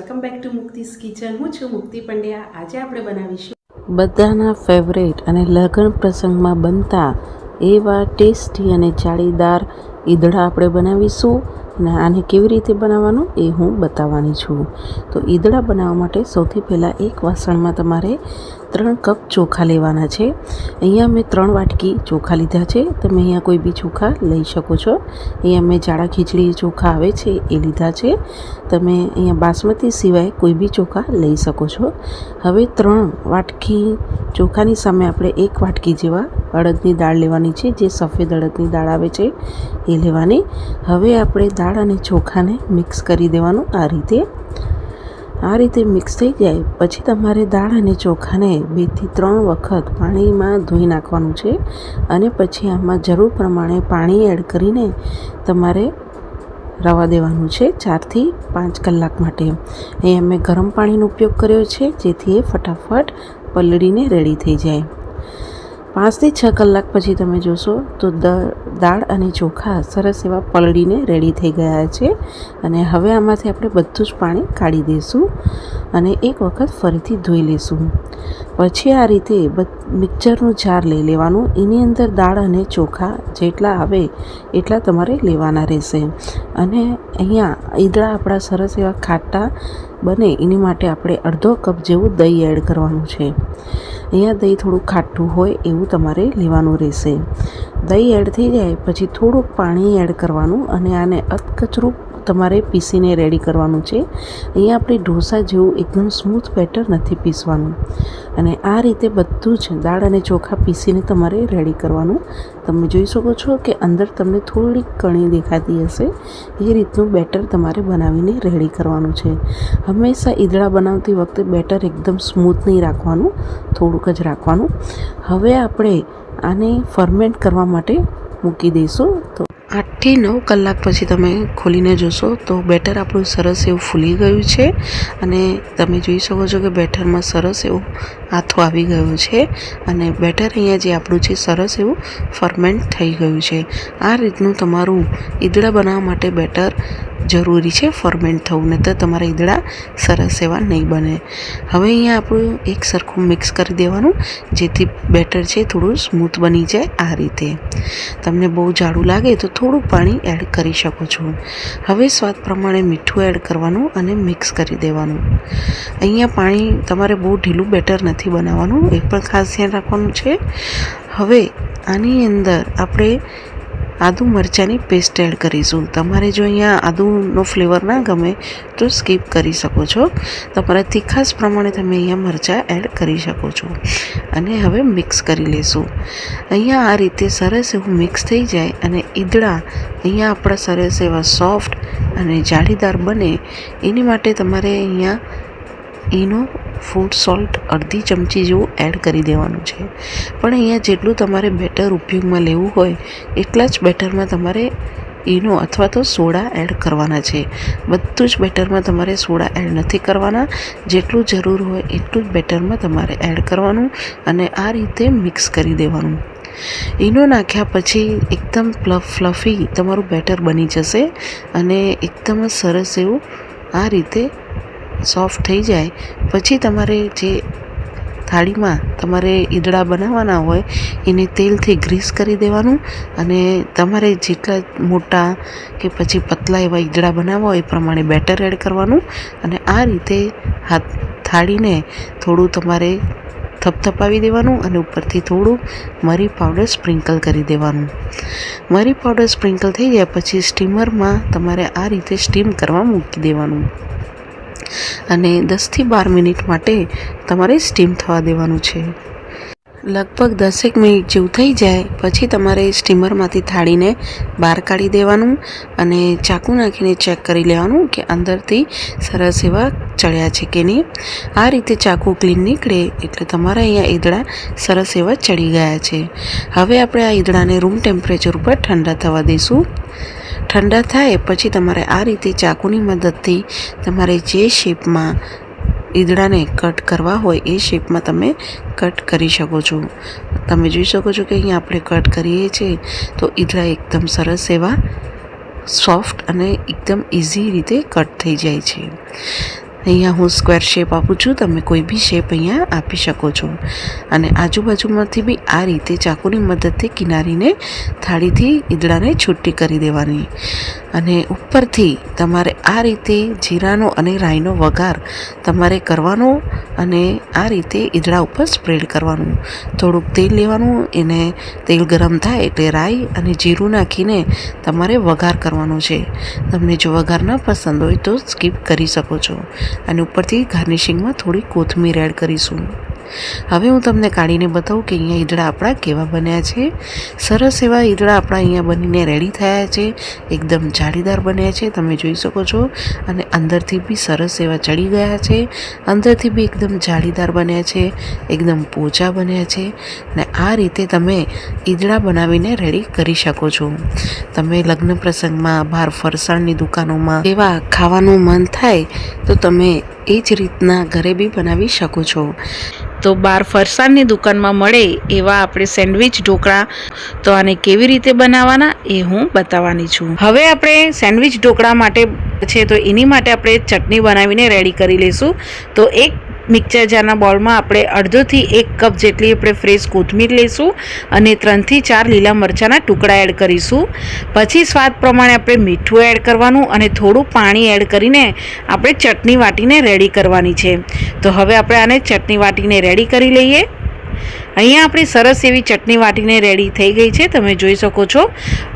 Welcome back to Mukti's kitchen હું છું મુક્તિ પંડ્યા આજે આપણે બનાવીશું બધાના ફેવરેટ અને લગ્ન પ્રસંગમાં બનતા એવા ટેસ્ટી અને જાળીદાર ઈદડા આપણે બનાવીશું. અને આને કેવી રીતે બનાવવાનું એ હું બતાવવાની છું. તો ઈદડા બનાવવા માટે સૌથી પહેલાં એક વાસણમાં તમારે ત્રણ કપ ચોખા લેવાના છે. અહીંયા મેં ત્રણ વાટકી ચોખા લીધા છે. તમે અહીંયા કોઈ બી ચોખા લઈ શકો છો. અહીંયા મેં જાડા ખીચડી ચોખા આવે છે એ લીધા છે. તમે અહીંયા બાસમતી સિવાય કોઈ બી ચોખા લઈ શકો છો. હવે ત્રણ વાટકી ચોખાની સામે આપણે એક વાટકી જેવા અડદની દાળ લેવાની છે, જે સફેદ અડદની દાળ આવે છે એ લેવાની. હવે આપણે દાળ અને ચોખાને મિક્સ કરી દેવાનું આ રીતે. આ રીતે મિક્સ થઈ જાય, પછી તમારે દાળ અને ચોખાને બેથી ત્રણ વખત પાણીમાં ધોઈ નાખવાનું છે અને પછી આમાં જરૂર પ્રમાણે પાણી એડ કરીને તમારે રવા દેવાનું છે ચારથી પાંચ કલાક માટે. અહીંયા મેં ગરમ પાણીનો ઉપયોગ કર્યો છે, જેથી એ ફટાફટ પલળીને રેડી થઈ જાય. પાંચથી છ કલાક પછી તમે જોશો તો દાળ અને ચોખા સરસ એવા પલળીને રેડી થઈ ગયા છે. અને હવે આમાંથી આપણે બધું જ પાણી કાઢી દઈશું અને એક વખત ફરીથી ધોઈ લઈશું પછી આ રીતે મિક્સરનું જાર લઈ લેવાનું. એની અંદર દાળ અને ચોખા જેટલા આવે એટલા તમારે લેવાના રહેશે. અને અહીંયા ઈદળા આપણા સરસ એવા ખાટા બને. એની માટે આપણે અડધો કપ જેવું દહીં એડ કરવાનું છે. અહીંયા દહીં થોડું ખાટું હોય એવું તમારે લેવાનું રહેશે. દહીં એડ થઈ જાય, પછી થોડુંક પાણી એડ કરવાનું અને આને અધકચરું તમારે પીસીને રેડી કરવાનું છે. અહીંયા આપણે ઢોસા જેવું એકદમ સ્મૂથ બેટર નથી પીસવાનું. અને આ રીતે બધું જ દાળ અને ચોખા પીસીને તમારે રેડી કરવાનું. તમે જોઈ શકો છો કે અંદર તમને થોડીક કણી દેખાતી હશે. એ રીતનું બેટર તમારે બનાવીને રેડી કરવાનું છે. હંમેશા ઈદળા બનાવતી વખતે બેટર એકદમ સ્મૂથ નહીં રાખવાનું, થોડુંક જ રાખવાનું. હવે આપણે આને ફર્મેન્ટ કરવા માટે મૂકી દઈશું. તો આઠથી નવ કલાક પછી તમે ખોલીને જોશો તો બેટર આપણું સરસ એવું ફૂલી ગયું છે અને તમે જોઈ શકો છો કે બેટરમાં સરસ એવું આથો આવી ગયું છે અને બેટર અહીંયા જે આપણું છે સરસ એવું ફર્મેન્ટ થઈ ગયું છે. આ રીતનું તમારું ઈદળા બનાવવા માટે બેટર જરૂરી છે ફર્મેન્ટ થવું, નહીં તો તમારા ઈદડા સરસ એવા નહીં બને. હવે અહીંયા આપણું એક સરખું મિક્સ કરી દેવાનું, જેથી બેટર છે, થોડું સ્મૂથ બની જાય આ રીતે. તમને બહુ જાડું લાગે તો થોડું પાણી એડ કરી શકો છો. હવે સ્વાદ પ્રમાણે મીઠું એડ કરવાનું અને મિક્સ કરી દેવાનું. અહીંયા પાણી તમારે બહુ ઢીલું બેટર નથી બનાવવાનું એ પણ ખાસ ધ્યાન રાખવાનું છે. હવે આની અંદર આપણે આદુ મરચાંની પેસ્ટ એડ કરીશું. તમારે જો અહીંયા આદુનો ફ્લેવર ના ગમે તો સ્કીપ કરી શકો છો. તમારા તીખાસ પ્રમાણે તમે અહીંયા મરચાં એડ કરી શકો છો. અને હવે મિક્સ કરી લેશું. અહીંયા આ રીતે સરસ એવું મિક્સ થઈ જાય અને ઈદળા અહીંયા આપણા સરસ એવા સોફ્ટ અને જાળીદાર બને. એની માટે તમારે અહીંયા એનો ફૂડ સોલ્ટ, અડધી ચમચી જેવું એડ કરી દેવાનું છે. પણ અહીંયા જેટલું તમારે બેટર ઉપયોગમાં લેવું હોય, એટલા જ બેટરમાં તમારે ઈનો અથવા તો સોડા એડ કરવાના છે. બધું જ બેટરમાં તમારે સોડા એડ નથી કરવાના. જેટલું જરૂર હોય એટલું જ બેટરમાં તમારે એડ કરવાનું અને આ રીતે મિક્સ કરી દેવાનું. ઈનો નાખ્યા પછી એકદમ પ્લફ ફ્લફી તમારું બેટર બની જશે અને એકદમ સરસ એવું આ રીતે સોફ્ટ થઈ જાય, પછી તમારે જે થાળીમાં તમારે ઈદડા બનાવવાના હોય, એને તેલથી ગ્રીસ કરી દેવાનું અને તમારે જેટલા મોટા કે પછી પતલા એવા ઈદડા બનાવવા હોય એ પ્રમાણે બેટર એડ કરવાનું અને આ રીતે હાથ થાળીને થોડું તમારે થપથપાવી દેવાનું અને ઉપરથી થોડું મરી પાવડર સ્પ્રિંકલ કરી દેવાનું. મરી પાવડર સ્પ્રિંકલ થઈ જાય, પછી સ્ટીમરમાં તમારે આ રીતે સ્ટીમ કરવા મૂકી દેવાનું. અને દસથી બાર મિનિટ માટે તમારે સ્ટીમ થવા દેવાનું છે. લગભગ દસેક મિનિટ જેવું થઈ જાય, પછી તમારે સ્ટીમરમાંથી થાળીને બહાર કાઢી દેવાનું અને ચાકુ નાખીને ચેક કરી લેવાનું કે અંદરથી સરસ એવા ચડ્યા છે કે નહીં. આ રીતે ચાકુ ક્લીન નીકળે એટલે તમારા અહીંયા ઈદડા સરસ એવા ચડી ગયા છે. હવે આપણે આ ઈદડાને રૂમ ટેમ્પરેચર ઉપર ઠંડા થવા દઈશું ઠંડા થાય પછી તમારે આ રીતે ચાકુની મદદથી તમારે જે શેપમાં ઈદડાને કટ કરવા હોય એ શેપમાં તમે કટ કરી શકો છો. તમે જોઈ શકો છો કે અહીંયા આપણે કટ કરીએ છીએ તો ઈદડા એકદમ સરસ એવા સોફ્ટ અને એકદમ ઇઝી રીતે કટ થઈ જાય છે. અહીંયા હું સ્ક્વેર શેપ આપું છું. તમે કોઈ બી શેપ અહીંયા આપી શકો છો. અને આજુબાજુમાંથી બી આ રીતે ચાકુની મદદથી કિનારીને થાળીથી ઈદડાને છૂટી કરી દેવાની. અને ઉપરથી તમારે આ રીતે જીરાનો અને રાઈનો વઘાર તમારે કરવાનો અને આ રીતે ઈદડા ઉપર સ્પ્રેડ કરવાનું. થોડુંક તેલ લેવાનું, એને તેલ ગરમ થાય એટલે રાઈ અને જીરું નાખીને તમારે વઘાર કરવાનો છે. તમને જો વઘાર ન પસંદ હોય તો સ્કીપ કરી શકો છો. અને ઉપરથી ગાર્નિશિંગમાં થોડી કોથમીર એડ કરીશું. હવે હું તમને કાઢીને બતાવું કે અહીંયા ઈદડા આપણા કેવા બન્યા છે. સરસ એવા ઈદડા આપણા અહીંયા બનીને રેડી થયા છે. એકદમ જાળીદાર બન્યા છે, તમે જોઈ શકો છો. અને અંદરથી બી સરસ એવા ચડી ગયા છે. અંદરથી બી એકદમ જાળીદાર બન્યા છે, એકદમ પોચા બન્યા છે. ને આ રીતે તમે ઈદડા બનાવીને રેડી કરી શકો છો. તમે લગ્ન પ્રસંગમાં, બહાર ફરસાણની દુકાનોમાં એવા ખાવાનું મન થાય, તો તમે એ જ રીતના ઘરે બી બનાવી શકો છો. તો બાર ફરસાણની દુકાનમાં મળે એવા આપણે સેન્ડવિચ, ઢોકળા તો આને કેવી રીતે બનાવવાના એ હું બતાવવાની છું. હવે આપણે સેન્ડવિચ, ઢોકળા માટે છે તો એની માટે આપણે ચટણી બનાવીને રેડી કરી લઈશું. તો એક મિક્સર જારના બોલમાં આપણે અડધોથી એક કપ જેટલી આપણે ફ્રેશ કોથમીર લઈશું અને ત્રણથી ચાર લીલા મરચાંના ટુકડા એડ કરીશું. પછી સ્વાદ પ્રમાણે આપણે મીઠું એડ કરવાનું અને થોડું પાણી એડ કરીને આપણે ચટણી વાટીને રેડી કરવાની છે. તો હવે આપણે આને ચટણી વાટીને રેડી કરી લઈએ. અહીંયા આપણી સરસ એવી ચટણી વાટીને રેડી થઈ ગઈ છે, તમે જોઈ શકો છો.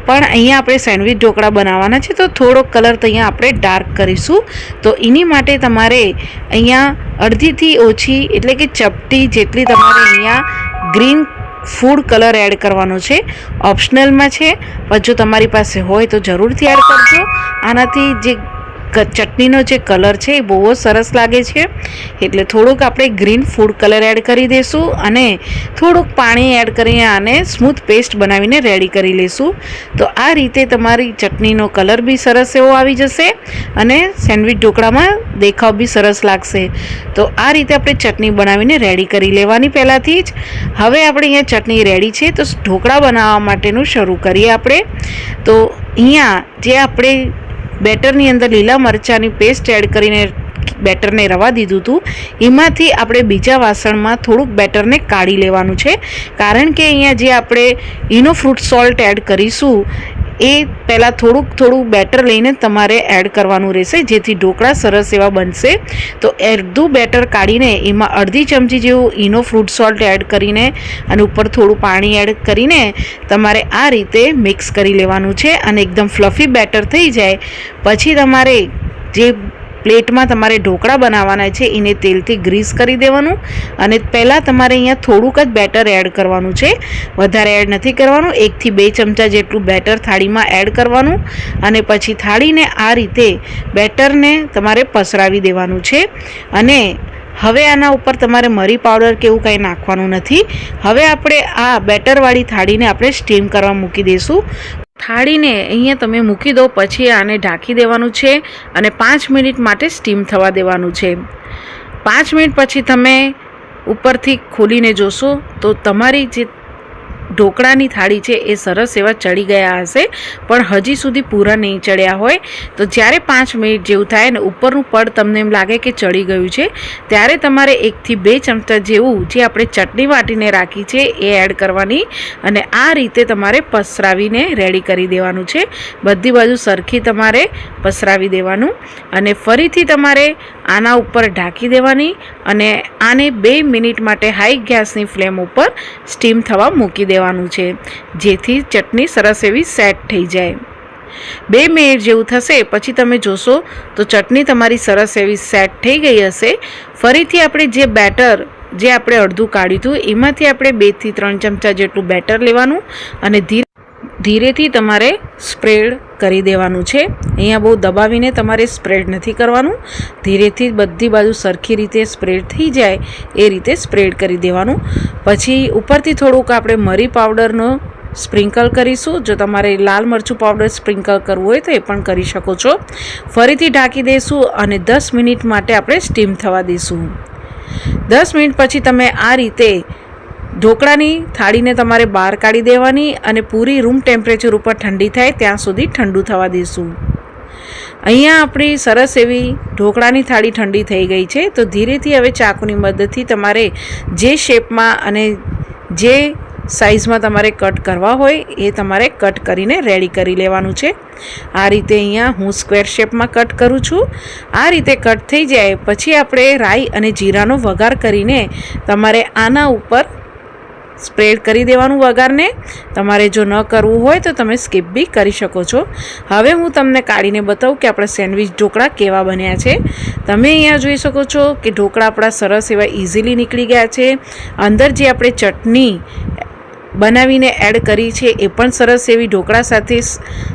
પણ અહીંયા આપણે સેન્ડવિચ ઢોકળા બનાવવાના છે, તો થોડોક કલર તો અહીંયા આપણે ડાર્ક કરીશું. તો એની માટે તમારે અહીંયા અડધીથી ઓછી, એટલે કે ચપટી જેટલી તમારે અહીંયા ગ્રીન ફૂડ કલર એડ કરવાનો છે. ઓપ્શનલમાં છે, પણ જો તમારી પાસે હોય તો જરૂરથી એડ કરજો. આનાથી જે ચટણીનો જે કલર છે એ બહુ જ સરસ લાગે છે. એટલે થોડુંક આપણે ગ્રીન ફૂડ કલર એડ કરી દઈશું અને થોડુંક પાણી એડ કરીને આને સ્મૂથ પેસ્ટ બનાવીને રેડી કરી લઈશું તો આ રીતે તમારી ચટણીનો કલર બી સરસ એવો આવી જશે અને સેન્ડવિચ ઢોકળામાં દેખાવ બી સરસ લાગશે. તો આ રીતે આપણે ચટણી બનાવીને રેડી કરી લેવાની પહેલાંથી જ. હવે આપણે અહીંયા ચટણી રેડી છે તો ઢોકળા બનાવવા માટેનું શરૂ કરીએ આપણે. તો અહીંયા જે આપણે બેટરની અંદર લીલા મરચાંની પેસ્ટ એડ કરીને બેટરને રવા દીધું હતું. એમાંથી આપણે બીજા વાસણમાં થોડુંક બેટરને કાઢી લેવાનું છે. કારણ કે અહીંયા જે આપણે ઇનો ફ્રૂટ સોલ્ટ એડ કરીશું એ પહેલાં થોડુંક થોડું બેટર લઈને તમારે એડ કરવાનું રહેશે, જેથી ઢોકળા સરસ એવા બનશે. તો અડધું બેટર કાઢીને એમાં અડધી ચમચી જેવું ઇનો ફ્રૂટ સોલ્ટ એડ કરીને અને ઉપર થોડું પાણી એડ કરીને તમારે આ રીતે મિક્સ કરી લેવાનું છે અને એકદમ ફ્લફી બેટર થઈ જાય. પછી તમારે જે પ્લેટમાં તમારે ઢોકળા બનાવવાના છે, એને તેલથી ગ્રીસ કરી દેવાનું અને પહેલાં તમારે અહીંયા થોડુંક જ બેટર એડ કરવાનું છે. વધારે એડ નથી કરવાનું, એકથી બે ચમચા જેટલું બેટર થાળીમાં એડ કરવાનું અને પછી થાળીને આ રીતે બેટરને તમારે પસરાવી દેવાનું છે. અને હવે આના ઉપર તમારે મરી પાવડર કે એવું કંઈ નાખવાનું નથી. હવે આપણે આ બેટરવાળી થાળીને આપણે સ્ટીમ કરવા મૂકી દઈશું થાળીને અહીંયા તમે મૂકી દો, પછી આને ઢાંકી દેવાનું છે અને પાંચ મિનિટ માટે સ્ટીમ થવા દેવાનું છે. પાંચ મિનિટ પછી તમે ઉપરથી ખોલીને જોશો તો તમારી જે ઢોકળાની થાળી છે એ સરસ એવા ચડી ગયા હશે, પણ હજી સુધી પૂરા નહીં ચડ્યા હોય. તો જ્યારે પાંચ મિનિટ જેવું થાય ને ઉપરનું પડ તમને એમ લાગે કે ચડી ગયું છે, ત્યારે તમારે એકથી બે ચમચા જેવું જે આપણે ચટણી વાટીને રાખી છે એ એડ કરવાની અને આ રીતે તમારે પસરાવીને રેડી કરી દેવાનું છે. બધી બાજુ સરખી તમારે પસરાવી દેવાનું અને ફરીથી તમારે આના ઉપર ઢાંકી દેવાની અને આને બે મિનિટ માટે હાઈ ગેસની ફ્લેમ ઉપર સ્ટીમ થવા મૂકી દેવાનું છે, જેથી ચટણી સરસ એવી સેટ થઈ જાય. બે મિનિટ જેવું થશે, પછી તમે જોશો તો ચટણી તમારી સરસ એવી સેટ થઈ ગઈ હશે. ફરીથી આપણે જે બેટર જે આપણે અડધું કાઢ્યું હતું, એમાંથી આપણે બેથી ત્રણ ચમચા જેટલું બેટર લેવાનું અને ધીરે ધીરેથી તમારે સ્પ્રેડ કરી દેવાનું છે. અહીંયા બહુ દબાવીને તમારે સ્પ્રેડ નથી કરવાનું. ધીરેથી બધી બાજુ સરખી રીતે સ્પ્રેડ થઈ જાય એ રીતે સ્પ્રેડ કરી દેવાનું. પછી ઉપરથી થોડુંક આપણે મરી પાવડરનો સ્પ્રિંકલ કરીશું. જો તમારે લાલ મરચું પાવડર સ્પ્રિંકલ કરવું હોય તો એ પણ કરી શકો છો. ફરીથી ઢાંકી દઈશું અને દસ મિનિટ માટે આપણે સ્ટીમ થવા દઈશું. દસ મિનિટ પછી તમે આ રીતે ઢોકળાની થાળીને તમારે બહાર કાઢી દેવાની અને પૂરી રૂમ ટેમ્પરેચર ઉપર ઠંડી થાય ત્યાં સુધી ઠંડુ થવા દઈશું. અહીંયા આપણી સરસ એવી ઢોકળાની થાળી ઠંડી થઈ ગઈ છે, તો ધીરેથી હવે ચાકુની મદદથી તમારે જે શેપમાં અને જે સાઇઝમાં તમારે કટ કરવા હોય એ તમારે કટ કરીને રેડી કરી લેવાનું છે. આ રીતે અહીંયા હું સ્ક્વેર શેપમાં કટ કરું છું. આ રીતે કટ થઈ જાય પછી આપણે રાઈ અને જીરાનો વઘાર કરીને તમારે આના ઉપર સ્પ્રેડ કરી દેવાનું વઘારને. તમારે જો ન કરવું હોય તો તમે સ્કીપ બી કરી શકો છો. હવે હું તમને કાઢીને બતાવું કે આપણા સેન્ડવિચ ઢોકળા કેવા બન્યા છે. તમે અહીંયા જોઈ શકો છો કે ઢોકળા આપણા સરસ એવા ઇઝીલી નીકળી ગયા છે. અંદર જે આપણે ચટણી બનાવીને એડ કરી છે એ પણ સરસ એવી ઢોકળા સાથે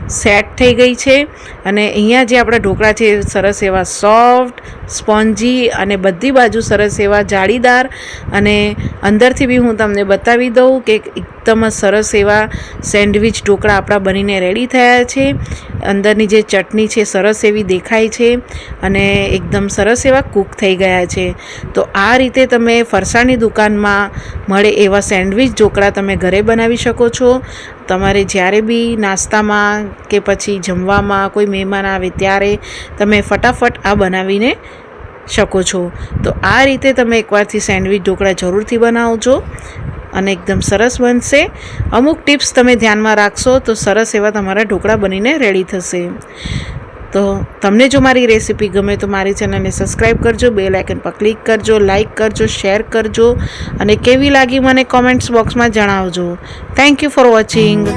સેટ થઈ ગઈ છે. અને અહીંયા જે આપણા ઢોકળા છે સરસ એવા સોફ્ટ સ્પોન્જી અને બધી બાજુ સરસ એવા જાળીદાર અને અંદરથી બી હું તમને બતાવી દઉં કે એકદમ સરસ એવા સેન્ડવિચ ઢોકળા આપણા બનીને રેડી થયા છે. અંદરની જે ચટણી છે સરસ એવી દેખાય છે અને એકદમ સરસ એવા કૂક થઈ ગયા છે. તો આ રીતે તમે ફરસાણની દુકાનમાં મળે એવા સેન્ડવિચ ઢોકળા તમે ઘરે બનાવી શકો છો. તમારે જ્યારે બી નાસ્તામાં કે પછી જમવામાં કોઈ મહેમાન આવે ત્યારે તમે ફટાફટ આ બનાવીને શકો છો. તો આ રીતે તમે એકવારથી સેન્ડવિચ ઢોકળા જરૂરથી બનાવજો અને એકદમ સરસ બનશે. અમુક ટિપ્સ તમે ધ્યાનમાં રાખશો તો સરસ એવા તમારા ઢોકળા બનીને રેડી થશે. તો તમને જો મારી રેસીપી ગમે તો મારી ચેનલને સબસ્ક્રાઈબ કરજો બે લાઇકન પર ક્લિક કરજો, લાઇક કરજો, શેર કરજો અને કેવી લાગી મને કોમેન્ટ્સ બોક્સમાં જણાવજો. Thank you for watching